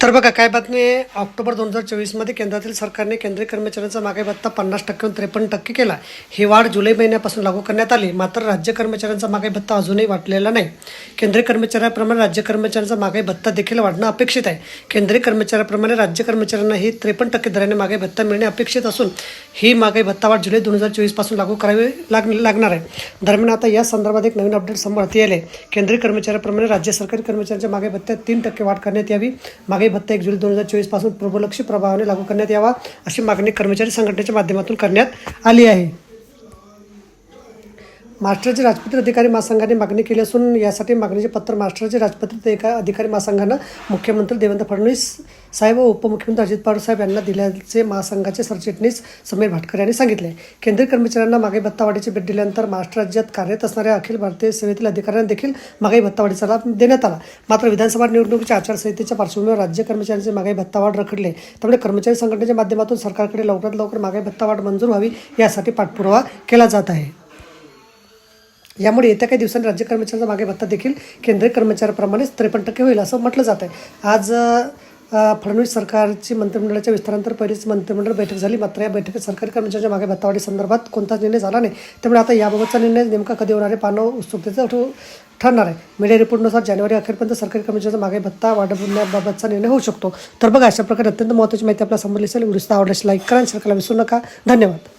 तर बघा काय बातमी आहे? ऑक्टोबर दोन हजार चोवीसमध्ये केंद्रातील सरकारने केंद्रीय कर्मचाऱ्यांचा महागाई भत्ता पन्नास टक्क्याहून त्रेपन्न टक्के केला. ही वाढ जुलै महिन्यापासून लागू करण्यात आली. मात्र राज्य कर्मचाऱ्यांचा महागाई भत्ता अजूनही वाढलेला नाही. केंद्रीय कर्मचाऱ्याप्रमाणे राज्य कर्मचाऱ्यांचा महागाई भत्ता देखील वाढणं अपेक्षित आहे. केंद्रीय कर्मचाऱ्याप्रमाणे राज्य कर्मचाऱ्यांनाही त्रेपन्न टक्के दराने महागाई भत्ता मिळणे अपेक्षित असून ही महागाई भत्ता वाढ जुलै दोन हजार चोवीसपासून लागू करावी लाग लागणार आहे. दरम्यान आता या संदर्भात एक नवीन अपडेट समोर हाती आले केंद्रीय कर्मचाऱ्याप्रमाणे राज्य सरकारी कर्मचाऱ्यांच्या महागाई भत्त्यात तीन टक्के वाढ करण्यात यावी. मागे महागाई भत्ता एक जुलै दोन हजार चोवीसपासून प्रबलक्षी प्रभावाने लागू करण्यात यावा अशी मागणी कर्मचारी संघटनेच्या माध्यमातून करण्यात आली आहे. महाराष्ट्राचे राजपत्रित अधिकारी महासंघाने मागणी केली असून यासाठी मागणीचे पत्र महाराष्ट्राचे राजपत्रित एका अधिकारी महासंघानं मुख्यमंत्री देवेंद्र फडणवीस साहेब व उपमुख्यमंत्री अजित पवार साहेब यांना दिल्याचे महासंघाचे सरचिटणीस समीर भाटकर यांनी सांगितले. केंद्रीय कर्मचाऱ्यांना मागे भत्तावाढीची भेट दिल्यानंतर महाराष्ट्र राज्यात कार्यरत असणाऱ्या अखिल भारतीय सेवेतील अधिकाऱ्यांना देखील मागाई भत्तावाढीचा लाभ देण्यात आला. मात्र विधानसभा निवडणुकीच्या आचारसंहितेच्या पार्श्वभूमीवर राज्य कर्मचाऱ्यांचे मागाई भत्तावाढ रखडले. त्यामुळे कर्मचारी संघटनेच्या माध्यमातून सरकारकडे लवकरात लवकर मागाई भत्तावाढ मंजूर व्हावी यासाठी पाठपुरावा केला जात आहे. यामुळे येत्या काही दिवसांनी राज्य कर्मचाऱ्यांचा मागे भत्ता देखील केंद्रीय कर्मचाऱ्याप्रमाणेच त्रेपन्न टक्के होईल असं म्हटलं जात आहे आज फडणवीस सरकारची मंत्रिमंडळाच्या विस्तारानंतर पहिलीच मंत्रिमंडळ बैठक झाली. मात्र या बैठकीत सरकारी कर्मचाऱ्यांच्या मागे भत्तावाढी संदर्भात कोणताच निर्णय झाला नाही. त्यामुळे आता याबाबतचा निर्णय नेमका कधी होणार आहे पाहणं उत्सुकतेचं ठरणार आहे. मीडिया रिपोर्टनुसार जानेवारी अखेरपर्यंत सरकारी कर्मचाऱ्यांचा मागे भत्ता वाढवण्याबाबतचा निर्णय होऊ शकतो. तर बघा अशा प्रकारे अत्यंत महत्त्वाची माहिती आपल्याला समजली असेल व्हिडिओ आवडल्यास लाईक करा आणि शेअर करायला विसरू नका. धन्यवाद.